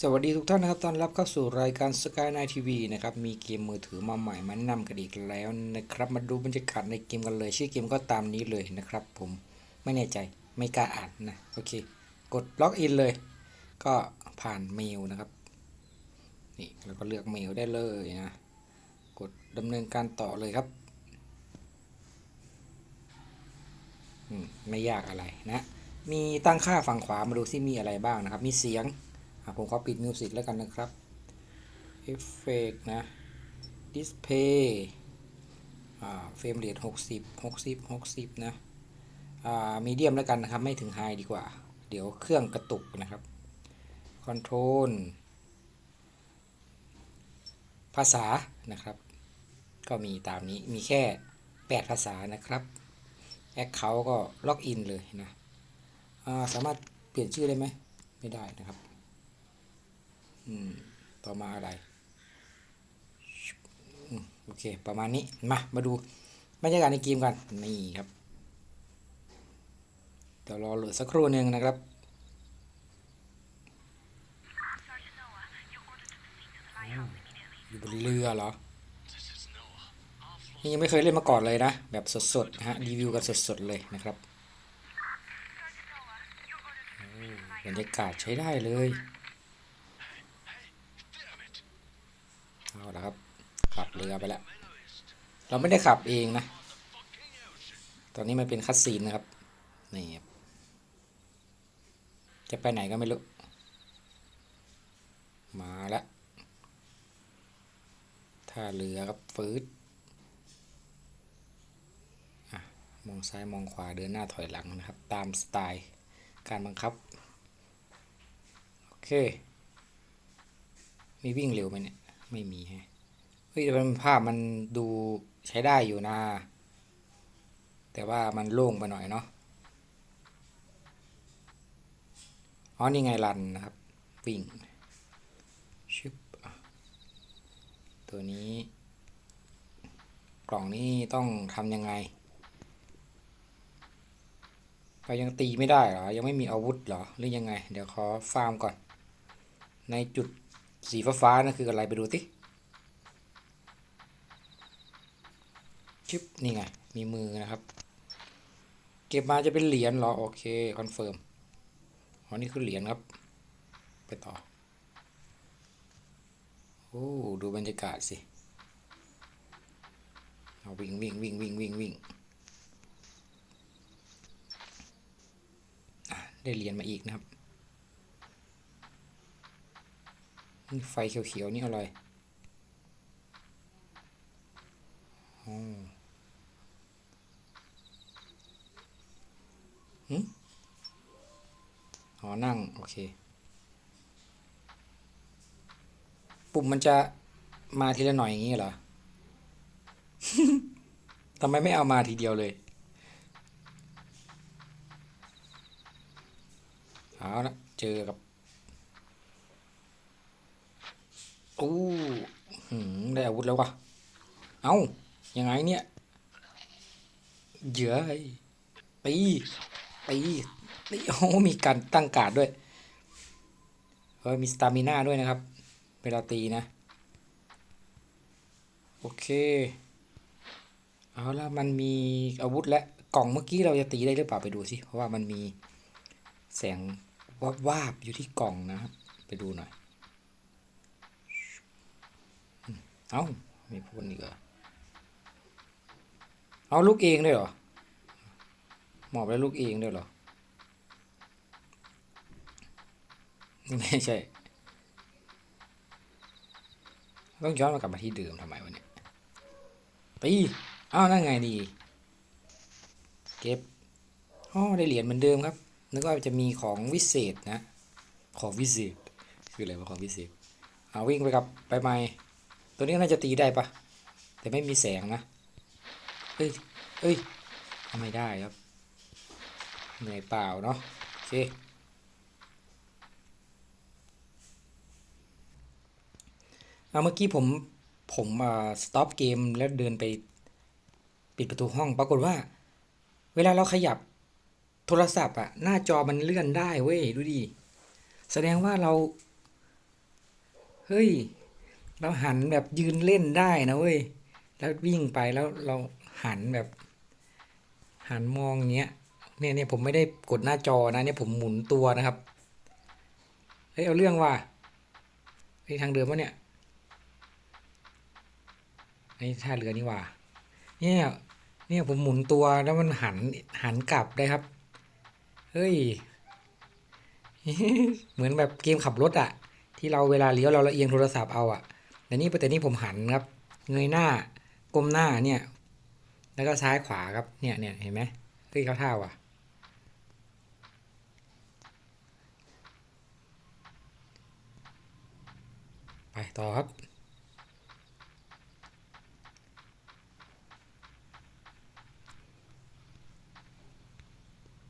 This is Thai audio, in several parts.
สวัสดีทุกท่านนะครับตอนรับเข้าสู่รายการ Sky Night TV นะครับ มีเกมมือถือมาใหม่มาแนะนำกันอีกแล้วนะครับ มาดูบรรยากาศในเกมกันเลย ชื่อเกมก็ตามนี้เลยนะครับ ผมไม่แน่ใจไม่กล้าอ่านนะ โอเค กดล็อกอินเลย ก็ผ่านเมลนะครับ นี่แล้วก็เลือกเมลได้เลยนะ กดดำเนินการต่อเลยครับอืมไม่ยากอะไรนะ มีตั้งค่าฝั่งขวามาดูซิมีอะไรบ้างนะครับ มีเสียง ผมขอปิดมิวสิกแล้วกันนะครับเอฟเฟกนะดิสเพย์เฟรมเรท60 60 60 นะมีเดียมแล้วกันนะครับ ไม่ถึงไฮดีกว่า เดี๋ยวเครื่องกระตุกนะครับคอนโทรลภาษานะครับ ก็มีตามนี้มีแค่ 8 ภาษานะครับแอคเคาท์ก็ล็อกอินเลยนะสามารถเปลี่ยนชื่อได้ไหม ไม่ได้นะครับ ต่อมาอะไรอโอเค ประมาณนี้ มา มาดูบรรยากาศในเกมกัน นี่ครับเดี๋ยวรอโหลดสักครู่หนึ่งนะครับอยู่บนเรือเหรอ นี่ยังไม่เคยเล่นมาก่อนเลยนะ แบบสดๆฮะ รีวิวกันสดๆเลยนะครับบรรยากาศใช้ได้เลย เอาละครับ ขับเรือไปแล้ว เราไม่ได้ขับเองนะ ตอนนี้มันเป็นคัสซีนนะครับ นี่ครับ จะไปไหนก็ไม่รู้ มาแล้วท่าเรือครับฟืดมองซ้ายมองขวาเดินหน้าถอยหลังนะครับ ตามสไตล์การบังคับ โอเค มีวิ่งเร็วไหมเนี่ย ไม่มีฮะเฮ้ยมันภาพมันดูใช้ได้อยู่นะ แต่ว่ามันโล่งไปหน่อยเนาะอ๋อนี่ไงรันนะครับ วิ่งชึบอะตัวนี้ กล่องนี้ต้องทำยังไงเรายังตีไม่ได้เหรอ ยังไม่มีอาวุธเหรอ หรือยังไง เดี๋ยวขอฟาร์มก่อน ในจุด สีฟ้าๆนั่นคืออะไรไปดูสิชึบนี่ไง มีมือนะครับ เก็บมาจะเป็นเหรียญเหรอ โอเค คอนเฟิร์มอ๋อนี่คือเหรียญครับ ไปต่อ โอ้ดูบรรยากาศสิเอาวิ่งวิ่งวิ่งวิ่งวิ่งวิ่งได้เหรียญมาอีกนะครับนี่ ไฟเขียวๆนี่อะไรอ๋ออ๋อ นั่ง โอเค ปุ่มมันจะมาทีละหน่อยอย่างนี้เหรอ ทำไมไม่เอามาทีเดียวเลยเอาละเจอกับ โอ้หืมได้อาวุธแล้ววะเอายังไงเนี่ยเหยื่อไอ้ตีตีตีโอ้มีการตั้งการ์ดด้วยเออมีสตามิน่าด้วยนะครับ เวลาตีนะ โอเค เอาละมันมีอาวุธและกล่องเมื่อกี้เราจะตีได้หรือเปล่าไปดูสิ เพราะว่ามันมีแสงวาวาบๆอยู่ที่กล่องนะครับ ไปดูหน่อยอืม เอ้ามีพ่นอีกเหรอเอาลูกเองด้วยเหรอหมอบแล้วลูกเองด้วยเหรอนี่ไม่ใช่ ต้องย้อนมากลับมาที่เดิมทำไมวะเนี่ยตีอ้าวนั่นไงดี เก็บอ๋อได้เหรียญเหมือนเดิมครับนึกว่าจะมีของวิเศษนะ ของวิเศษ คืออะไรวะของวิเศษ เอาวิ่งไปกับไปไม้ ตัวนี้น่าจะตีได้ปะแต่ไม่มีแสงนะเอ้ยเอ้ยทำไม่ได้ครับเหนื่อยเปล่าเนาะโอเคเอาเมื่อกี้ผมผมอ่าสต็อปเกมแล้วเดินไปปิดประตูห้อง ปรากฏว่า เวลาเราขยับโทรศัพท์อะหน้าจอมันเลื่อนได้เว้ย ดูดิ แสดงว่าเรา เฮ้ย เราหันแบบยืนเล่นได้นะเว้ย แล้ววิ่งไปแล้วเราหันแบบ หันมองเงี้ย เนี่ยเนี่ยผมไม่ได้กดหน้าจอนะเนี่ยผมหมุนตัวนะครับ เฮ้ยเอาเรื่องว่ะไอ้ทางเดิมวะเนี่ยไอ้ท่าเรือนี่ว่ะเนี่ยเนี่ยผมหมุนตัวแล้วมันหันหันกลับได้ครับ เฮ้ย เหมือนแบบเกมขับรถอะที่เราเวลาเลี้ยวเราละเอียงโทรศัพท์เอาอะ แต่นี่แต่นี่ผมหันครับ เงยหน้าก้มหน้าเนี่ย แล้วก็ซ้ายขวาครับ เนี่ยเนี่ยเห็นไหมเฮ้ยเขาท่าว่ะ ไปต่อครับ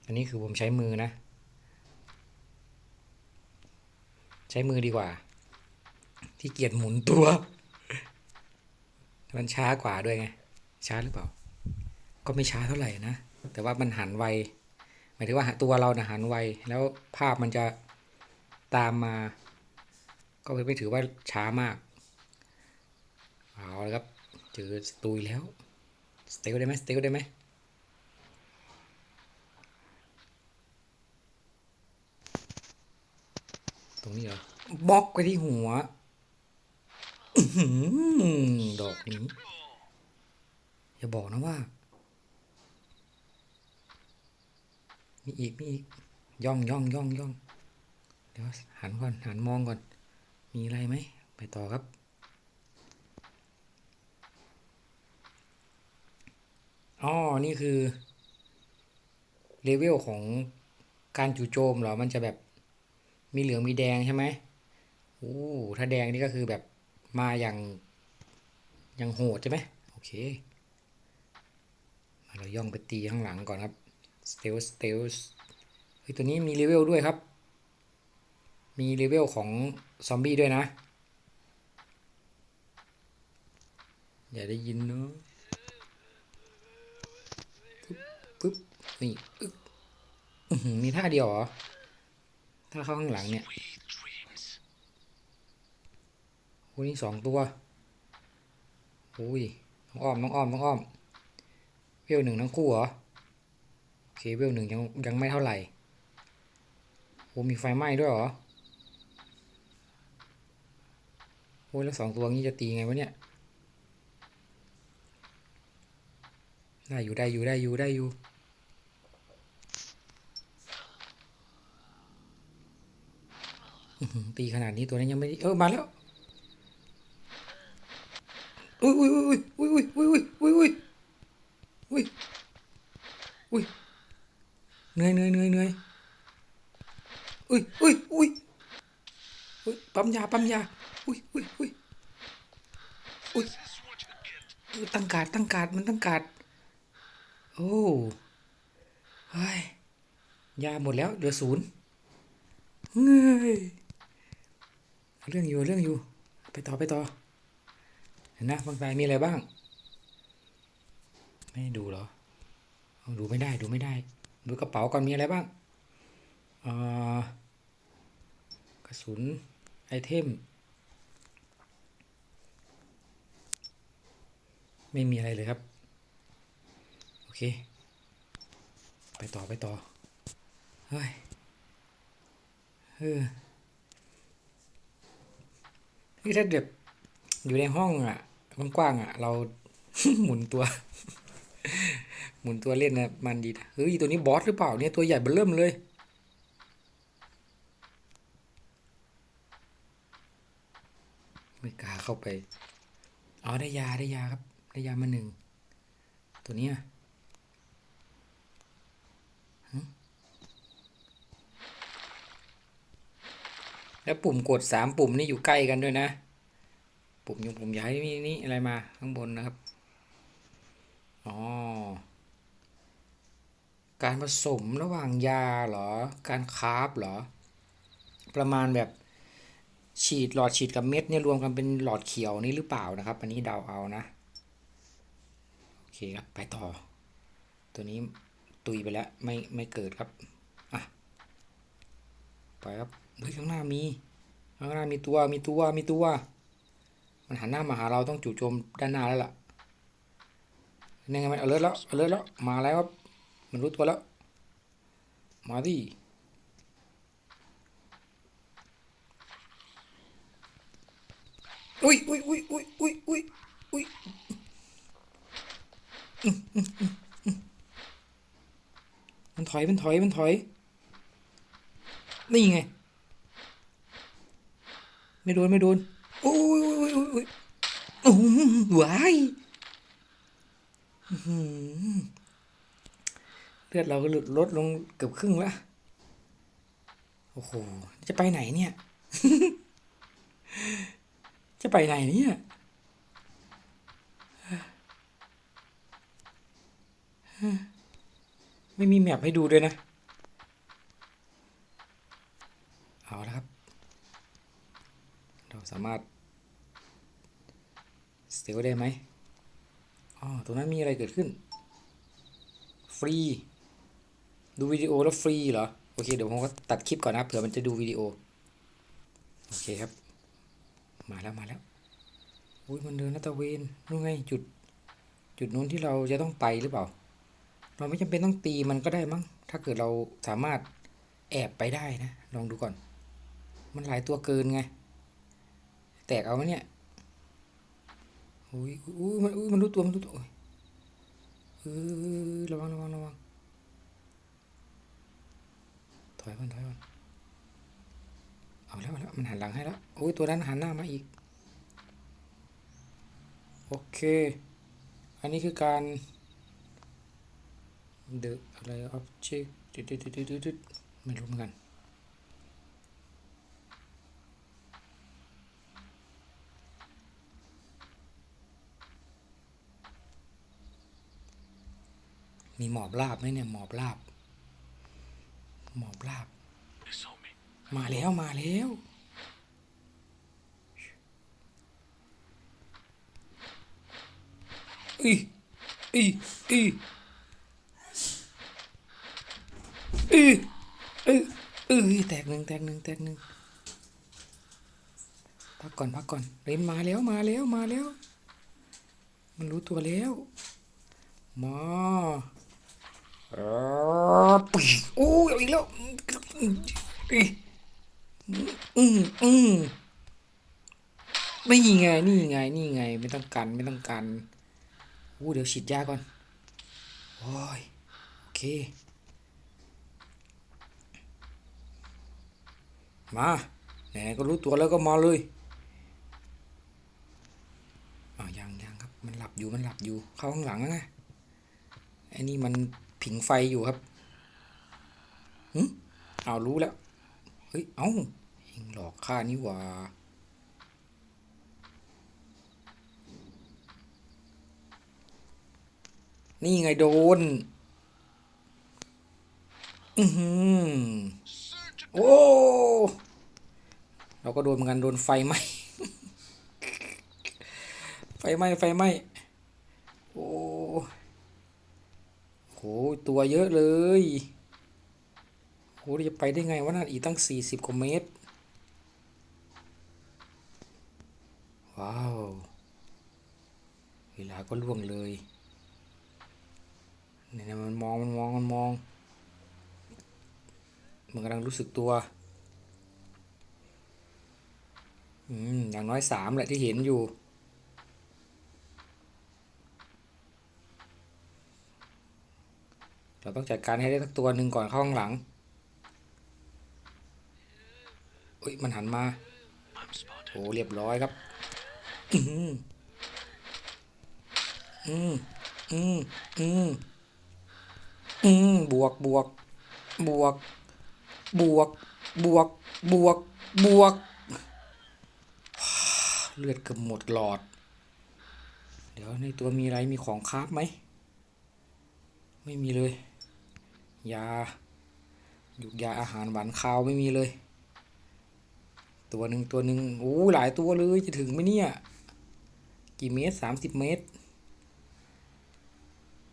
อันนี้คือผมใช้มือนะ ใช้มือดีกว่า ที่เกียจหมุนตัว มันช้ากว่าด้วยไง ช้าหรือเปล่า ก็ไม่ช้าเท่าไหร่นะ แต่ว่ามันหันไว หมายถึงว่าตัวเรานะหันไว แล้วภาพมันจะตามมา ก็ไม่ถือว่าช้ามาก เอาละครับเจอสตูอีกแล้ว สเตลได้ไหมสเตลได้ไหมตรงนี้เหรอบล็อกไปที่หัว ดอกนี้ อย่าบอกนะว่า มีอีก มีอีก ย่องย่องย่องย่องเดี๋ยวหันก่อน หันมองก่อน มีอะไรไหม ไปต่อครับ อ๋อ นี่คือ เลเวลของการจู่โจมเหรอ มันจะแบบมีเหลืองมีแดงใช่ไหมโอ้ถ้าแดงนี่ก็คือแบบ มาอย่างย่างโหดใช่ไหมโอเค มาเราย่องไปตีข้างหลังก่อนครับสเตลสเตลเฮ้ยตัวนี้มีเลเวลด้วยครับ มีเลเวลของซอมบี้ด้วยนะ อย่าได้ยินเนาะปึ๊บปึ๊บนี่อึ๊บมีท่าเดียวเหรอ ถ้าเข้าข้างหลังเนี่ย โอ้นี่สองตัวโอ้ยน้องอ้อมน้องอ้อมน้องอ้อมเวลหนึ่งทั้งคู่เหรอโอเคเวลหนึ่งยังยังไม่เท่าไหร่โอ้มีไฟไหม้ด้วยเหรอโอ้ยแล้วสองตัวนี้จะตีไงวะเนี่ยได้อยู่ได้อยู่ได้อยู่ได้อยู่ตีขนาดนี้ตัวนี้ยังไม่เออมาแล้ว อุ้ยอุ้ยอุ้ยอุ้ยอุ้ยอุ้ยอุ้ยอุ้ยอุ้ยอุ้ยเหนื่อยเหนื่อยเหนื่อยเหนื่อยอุ้ยอุ้ยอุ้ยอุ้ยปั๊มยาปั๊มยาอุ้ยอุ้ยอุ้ยอุ้ยตั้งการดตั้งการดมันตั้งการดโอ้เฮ้ยยาหมดแล้วเหลือศูนย์เงยเรื่องอยู่เรื่องอยู่ ไปต่อไปต่อ เห็นนะบางรายมีอะไรบ้าง ไม่ดูเหรอ ดูไม่ได้ดูไม่ได้ ดูกระเป๋าก่อนมีอะไรบ้างกระสุนไอเทม ไม่มีอะไรเลยครับ โอเค ไปต่อไปต่อ เฮ้ยเออนี่ถ้าแบบ อยู่ในห้องอะกว้างๆอะ เราหมุนตัว หมุนตัวเล่นนะมันดีเฮ้ยตัวนี้บอสหรือเปล่าเนี่ยตัวใหญ่เบ้อเริ่มเลยไม่กล้าเข้าไปอ๋อได้ยาได้ยาครับ ได้ยามาหนึ่งตัวนี้แล้วปุ่มกดสามปุ่มนี่อยู่ใกล้กันด้วยนะ ปุ่มยุงปุ่มย้ายนี่นี่อะไรมาข้างบนนะครับ อ๋อ การผสมระหว่างยาเหรอ การคราฟเหรอ ประมาณแบบฉีดหลอดฉีดกับเม็ดเนี่ยรวมกันเป็นหลอดเขียวนี่หรือเปล่านะครับ อันนี้เดาเอานะ โอเคครับ ไปต่อ ตัวนี้ตุยไปแล้วไม่ไม่เกิดครับ อะ ไปครับ เฮ้ยข้างหน้ามี ข้างหน้ามีตัวมีตัวมีตัว มันหันหน้ามาหาเราต้องจู่โจมด้านหน้าแล้วล่ะนี่ไงมันเอาเลิศแล้วเอาเลิศแล้วมาแล้วครับมันรู้ตัวแล้ว มาดิอุ้ยอุ้ยอุ้ยอุ้ยอุ้ยอุ้ยอุ้ยมันถอยมันถอยมันถอยนี่ไง ไม่โดนไม่โดนโอ้ย โอ้ยวายอื้อหือเลือดเราก็ลดลดลงเกือบครึ่งละโอ้โห จะไปไหนเนี่ย จะไปไหนเนี่ยไม่มีแมปให้ดูด้วยนะ เอาละครับ เราสามารถ เตลได้ไหมอ๋อตรงนั้นมีอะไรเกิดขึ้น ฟรี ดูวิดีโอแล้วฟรีเหรอ โอเค เดี๋ยวผมก็ตัดคลิปก่อนนะเผื่อมันจะดูวิดีโอ โอเคครับ มาแล้วมาแล้วอุ้ยมันเดินลาตะเวนนู่นไงจุด จุดนู้นที่เราจะต้องไปหรือเปล่า เราไม่จำเป็นต้องตีมันก็ได้มั้ง ถ้าเกิดเราสามารถแอบไปได้นะ ลองดูก่อน มันหลายตัวเกินไง แตกเอาไหมเนี่ย อุ้ยอุ้ยมันอุ้ยมันรู้ตัวมันรู้ตัวโอ้ยเออระวังระวังระวังถอยมันถอยมันเอาแล้วเอาแล้วมันหันหลังให้แล้วโอ้ยตัวนั้นหันหน้ามาอีก โอเค อันนี้คือการเดอะอะไร object ดึดดึดดึดดึดดึดไม่รู้เหมือนกัน มีหมอบลาบไหมเนี่ย หมอบลาบ หมอบลาบ มาแล้วมาแล้วอีอีอีอีอีอีแตกหนึ่งแตกหนึ่งแตกหนึ่งพักก่อนพักก่อนเรนมาแล้วมาแล้วมาแล้ว มันรู้ตัวแล้วมา ออปุ๊ยโอ้ยเอาอีกแล้วอีอืมอืมนี่ไงนี่ไงนี่ไง ไม่ต้องกันไม่ต้องกันอู้เดี๋ยวฉีดยาก่อนโอ้ยโอเค มาไหนก็รู้ตัวแล้วก็มาเลยอ้ายังยังครับ มันหลับอยู่มันหลับอยู่ เข้าข้างหลังแล้วไงไอ้นี่มัน ผิงไฟอยู่ครับหึเอารู้แล้ว เฮ้ย เอ้าเองหลอกข้านี่หว่านี่ไงโดน อือหือโอ้ เราก็โดนเหมือนกันโดนไฟไหม ไฟไหม้ไฟไหม้โอ้โห ตัวเยอะเลยโหเราจะไปได้ไงวะนั่นอีกตั้งสี่สิบกว่าเมตร ว้าว เวลาก็ล่วงเลยเนี่ยมันมองมันมองมันมอง มันกำลังรู้สึกตัว อืม อย่างน้อยสามแหละที่เห็นอยู่ เราต้องจัดการให้ได้สักตัวหนึ่งก่อนเข้าข้างหลังอุ้ยมันหันมาโอ้เรียบร้อยครับ อืมอืมอืมอืมอืมบวกบวก บวก บวก บวก บวก บวก เลือดเกือบหมดหลอด เดี๋ยวในตัวมีอะไรมีของคาบไหม ไม่มีเลย ยาหยุกยาอาหารหวานคาวไม่มีเลย ตัวหนึ่งตัวหนึ่งโอ้หลายตัวเลยจะถึงไหมเนี่ย กี่เมตรสามสิบเมตร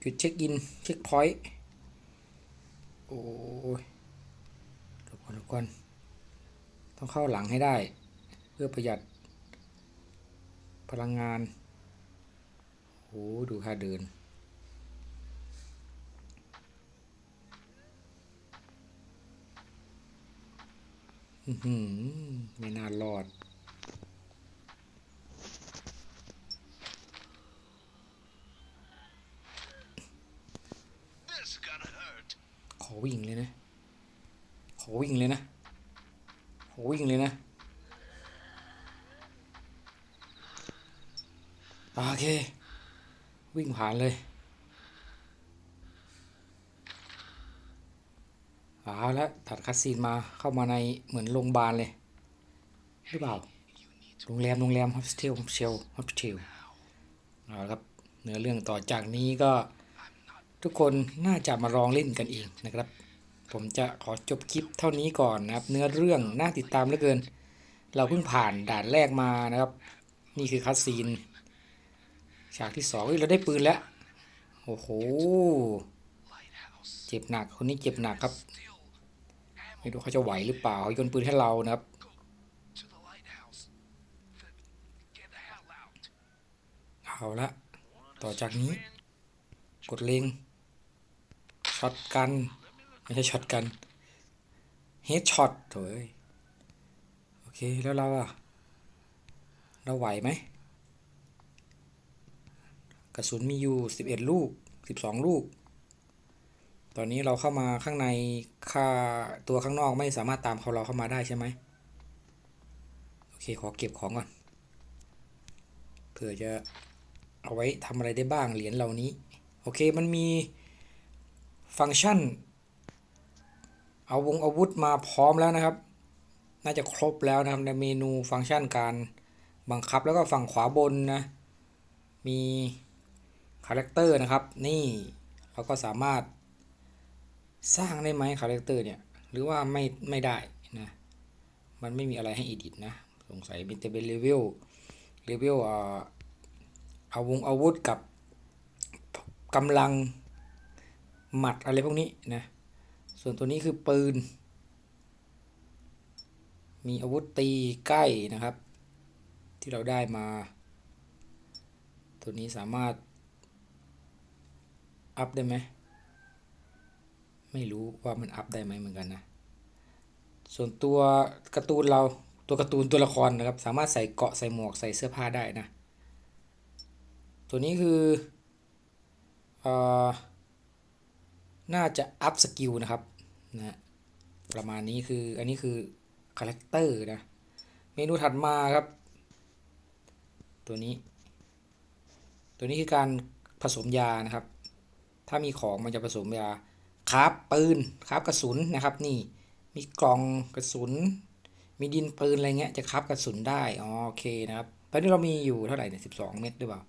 จุดเช็คอิน เช็คพอยต์โอ้ยหลบก่อนหลบก่อนต้องเข้าหลังให้ได้ เพื่อประหยัด พลังงานโอ้ดูค่าเดิน อื้อหือ ไม่น่ารอด This gonna hurt. ขอวิ่งเลยนะ ขอวิ่งเลยนะ ขอวิ่งเลยนะ โอเค วิ่งผ่านเลย เอาละตัดคัดซีนมาเข้ามาในเหมือนโรงพยาบาลเลยหรือเปล่าโรงแรมโรงแรม h o ส p ท t ฮ l เชล h o ส p ท t เอาละครับเนื้อเรื่องต่อจากนี้ก็ทุกคนน่าจะมาลองเล่นกันเองนะครับ ผมจะขอจบคลิปเท่านี้ก่อนนะครับ เนื้อเรื่องน่าติดตามเหลือเกิน เราเพิ่งผ่านด่านแรกมานะครับ นี่คือคัสซีนฉากที่สองเฮ้ยเราได้ปืนแล้ว โอ้โห เจ็บหนักคนนี้เจ็บหนักครับ ไม่รู้เขาจะไหวหรือเปล่าเขาโยนปืนให้เรานะครับเอาละต่อจากนี้ กดเล็งช็อตกัน ไม่ใช่ช็อตกันเฮดช็อตโถยโอเค แล้วเราอะเราไหวไหมกระสุนมีอยู่ 11 ลูก 12 ลูก ตอนนี้เราเข้ามาข้างในค่าตัวข้างนอกไม่สามารถตามเขาเราเข้ามาได้ใช่ไหมโอเคขอเก็บของก่อนเผื่อจะเอาไว้ทำอะไรได้บ้างเหรียญเหล่านี้ โอเคมันมีฟังก์ชัน เอาวงอาวุธมาพร้อมแล้วนะครับ น่าจะครบแล้วนะครับในเมนูฟังก์ชันการบังคับแล้วก็ฝั่งขวาบนนะ มีคาแรคเตอร์นะครับ นี่เราก็สามารถ สร้างได้ไหมคาแรคเตอร์เนี่ย หรือว่าไม่ไม่ได้นะ มันไม่มีอะไรให้อีดิทนะ สงสัยเป็นแต่เป็นเลเวลเลเวลอ่าเอาวงอาวุธกับกำลังหมัดอะไรพวกนี้นะ ส่วนตัวนี้คือปืน มีอาวุธตีใกล้นะครับ ที่เราได้มา ตัวนี้สามารถ อัพได้ไหม ไม่รู้ว่ามันอัพได้ไหมเหมือนกันนะ ส่วนตัวการ์ตูนเราตัวการ์ตูนตัวละครนะครับ สามารถใส่เกาะใส่หมวกใส่เสื้อผ้าได้นะ ตัวนี้คือเออน่าจะอัพสกิลนะครับนะประมาณนี้คืออันนี้คือคาแรคเตอร์นะ เมนูถัดมาครับ ตัวนี้ ตัวนี้คือการผสมยานะครับ ถ้ามีของมันจะผสมยา คราบปืนคราบกระสุนนะครับนี่มีกล่องกระสุน มีดินปืนอะไรเงี้ยจะคราบกระสุนได้โอเคนะครับตอนนี้เรามีอยู่เท่าไหร่เนี่ยสิบสองเม็ดหรือเปล่า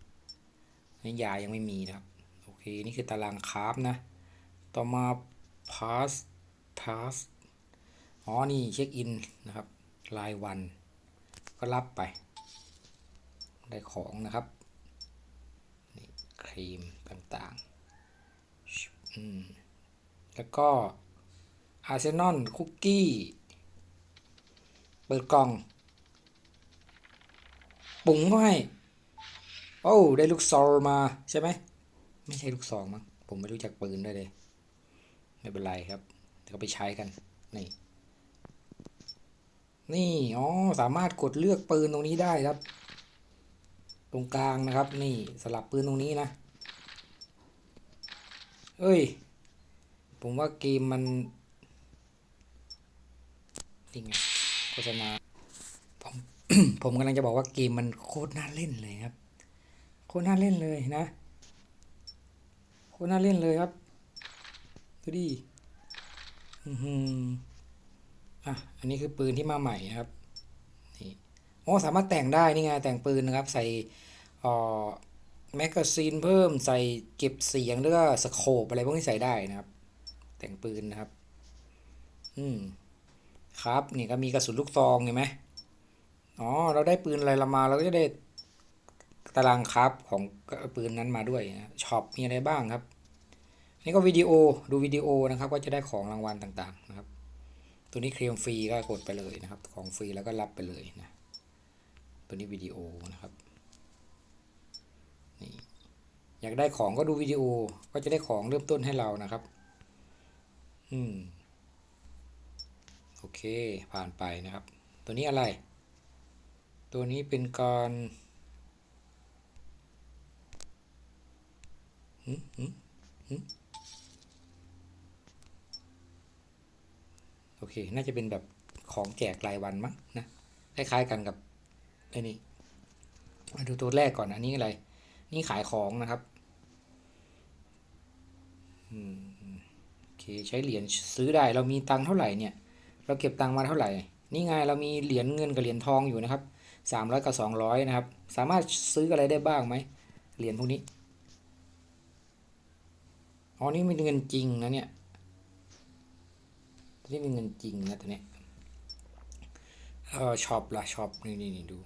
นี่ยายังไม่มีนะครับโอเคนี่คือตารางคราฟนะ ต่อมา pass pass อ๋อนี่เช็คอินนะครับรายวัน ก็รับไป ได้ของนะครับนี่ครีมต่างๆอืม แล้วก็อาร์เซนอลคุกกี้ เปิดกล่อง ปุ๋งเข้าให้ โอ้ได้ลูกซองมาใช่ไหม ไม่ใช่ลูกซองมั้ง ผมไม่รู้จักปืนด้วยเลย ไม่เป็นไรครับเดี๋ยวไปใช้กัน นี่ นี่ อ๋อ สามารถกดเลือกปืนตรงนี้ได้ครับ ตรงกลางนะครับ นี่สลับปืนตรงนี้นะ เอ้ย ผมว่าเกมมันนี่ไงโฆษณาผมผมกำลังจะบอกว่าเกมมันโคตรน่าเล่นเลยครับ โคตรน่าเล่นเลยนะ โคตรน่าเล่นเลยครับดูดิอือหืออะอันนี้คือปืนที่มาใหม่นะครับนี่โอ้สามารถแต่งได้นี่ไงแต่งปืนนะครับ ใส่เอ่อแมกกาซีนเพิ่มใส่เก็บเสียงแล้วก็สโคปอะไรพวกนี้ใส่ได้นะครับ แต่งปืนนะครับ อืม ครับ นี่ก็มีกระสุนลูกซองเห็นไหมอ๋อ เราได้ปืนอะไรละมา เราก็จะได้ตารางครับของปืนนั้นมาด้วยช็อปมีอะไรบ้างครับ นี่ก็วิดีโอดูวิดีโอนะครับ ก็จะได้ของรางวัลต่างๆนะครับ ตัวนี้เคลมฟรีก็กดไปเลยนะครับ ของฟรีแล้วก็รับไปเลยนะ ตัวนี้วิดีโอนะครับนี่อยากได้ของก็ดูวิดีโอก็จะได้ของเริ่มต้นให้เรานะครับ อืม โอเค ผ่านไปนะครับ ตัวนี้อะไร ตัวนี้เป็นการหืมหืมหืมโอเค น่าจะเป็นแบบของแจกรายวันมั้งนะ คล้ายๆกันกับไอ้นี่มาดูตัวแรกก่อน อันนี้อะไร นี่ขายของนะครับ อืม เคใช้เหรียญซื้อได้เรามีตังค์เท่าไหร่เนี่ยเราเก็บตังค์มาเท่าไหร่ นี่ไงเรามีเหรียญเงินกับเหรียญทองอยู่นะครับสามร้อยกับสองร้อยนะครับสามารถซื้ออะไรได้บ้างไหมเหรียญพวกนี้อ๋อนี่เป็นเงินจริงนะเนี่ยนี่เป็นเงินจริงนะตัวเนี้ยเออช็อปละช็อปนี่นี่นี่ดู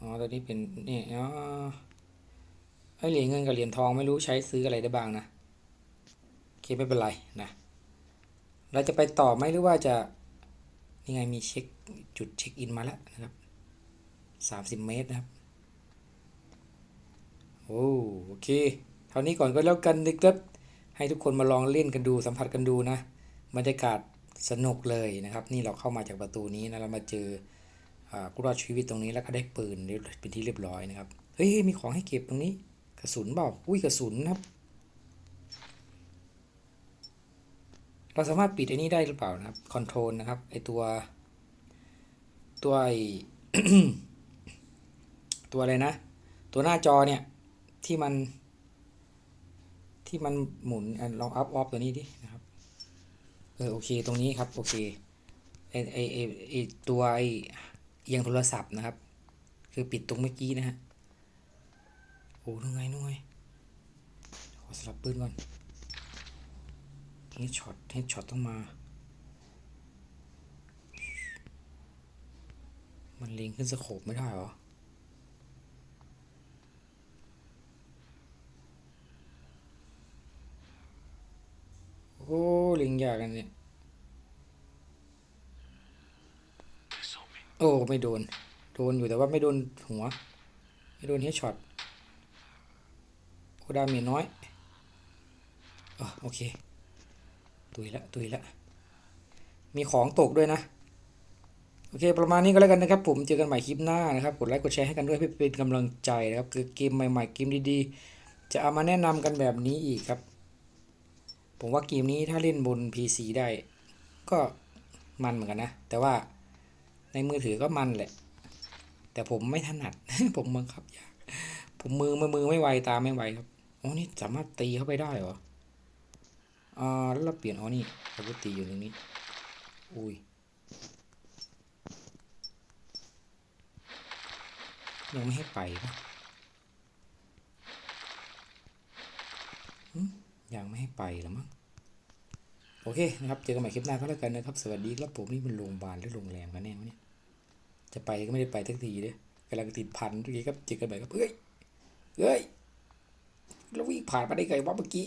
อ๋อตัวนี้เป็นนี่อ๋อไอเหรียญเงินกับเหรียญทองไม่รู้ใช้ซื้ออะไรได้บ้างนะ เคไม่เป็นไรนะ เราจะไปต่อไหมหรือว่าจะนี่ไงมีเช็คจุดเช็คอินมาแล้วนะครับสามสิบเมตรนะครับ โอ้โอเค เท่านี้ก่อนก็แล้วกันนะครับ ให้ทุกคนมาลองเล่นกันดูสัมผัสกันดูนะ บรรยากาศสนุกเลยนะครับ นี่เราเข้ามาจากประตูนี้นะ เรามาเจออ่ากุรอดชีวิตตรงนี้แล้วก็ได้ปืนเรียบเป็นที่เรียบร้อยนะครับ เฮ้ยมีของให้เก็บตรงนี้ กระสุนเปล่า อุ้ยกระสุนนะครับ เราสามารถปิดไอ้นี้ได้หรือเปล่านะครับคอนโทรลนะครับไอตัว ตัวไอตัวอะไรนะ ตัวหน้าจอเนี่ย ที่มัน ที่มันหมุนลองอัพออฟตัวนี้ดินะครับ เออโอเค ตรงนี้ครับ โอเคไอไอไอไอตัวไอเอียงโทรศัพท์นะครับ คือปิดตรงเมื่อกี้นะฮะโอ้นู่นไงนู่นไงขอสลับปืนก่อน เฮดช็อตเฮดช็อตต้องมา มันเล็งขึ้นสโคปไม่ได้เหรอโอ้เล็งยากกันเนี่ย โอ้ ไม่โดน โดนอยู่แต่ว่าไม่โดนหัว ไม่โดนเฮดช็อตโอ้ดามจน้อยอ๋อโอเค ตุยละตุยละมีของตกด้วยนะ โอเค ประมาณนี้ก็แล้วกันนะครับ ผมเจอกันใหม่คลิปหน้านะครับ กดไลค์กดแชร์ให้กันด้วยเพื่อเป็นกำลังใจนะครับ คือเกมใหม่ๆเกมดีๆ จะเอามาแนะนำกันแบบนี้อีกครับ ผมว่าเกมนี้ถ้าเล่นบน PC ได้ ก็มันเหมือนกันนะ แต่ว่าในมือถือก็มันแหละ แต่ผมไม่ถนัด ผมบังครับยากผมมือมือมือไม่ไวตาไม่ไวครับโอ้นี่สามารถตีเข้าไปได้เหรอ อ่าแล้วเราเปลี่ยนอ๋อนี่อาวุธตีอยู่ตรงนี้ อุ้ยยังไม่ให้ไปปะยังไม่ให้ไปหรอมั้งโอเคนะครับ เจอกันใหม่คลิปหน้าก็แล้วกันนะครับ สวัสดีครับผมนี่มันโรงพยาบาลหรือโรงแรมกันแน่วะเนี่ย จะไปก็ไม่ได้ไปทักทีเด้กำลังติดพันทุกทีครับ เจอกันใหม่ครับเฮ้ยเฮ้ย แล้ววิ่งผ่านมาได้ไงวะเมื่อกี้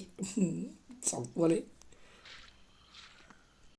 อื้อหื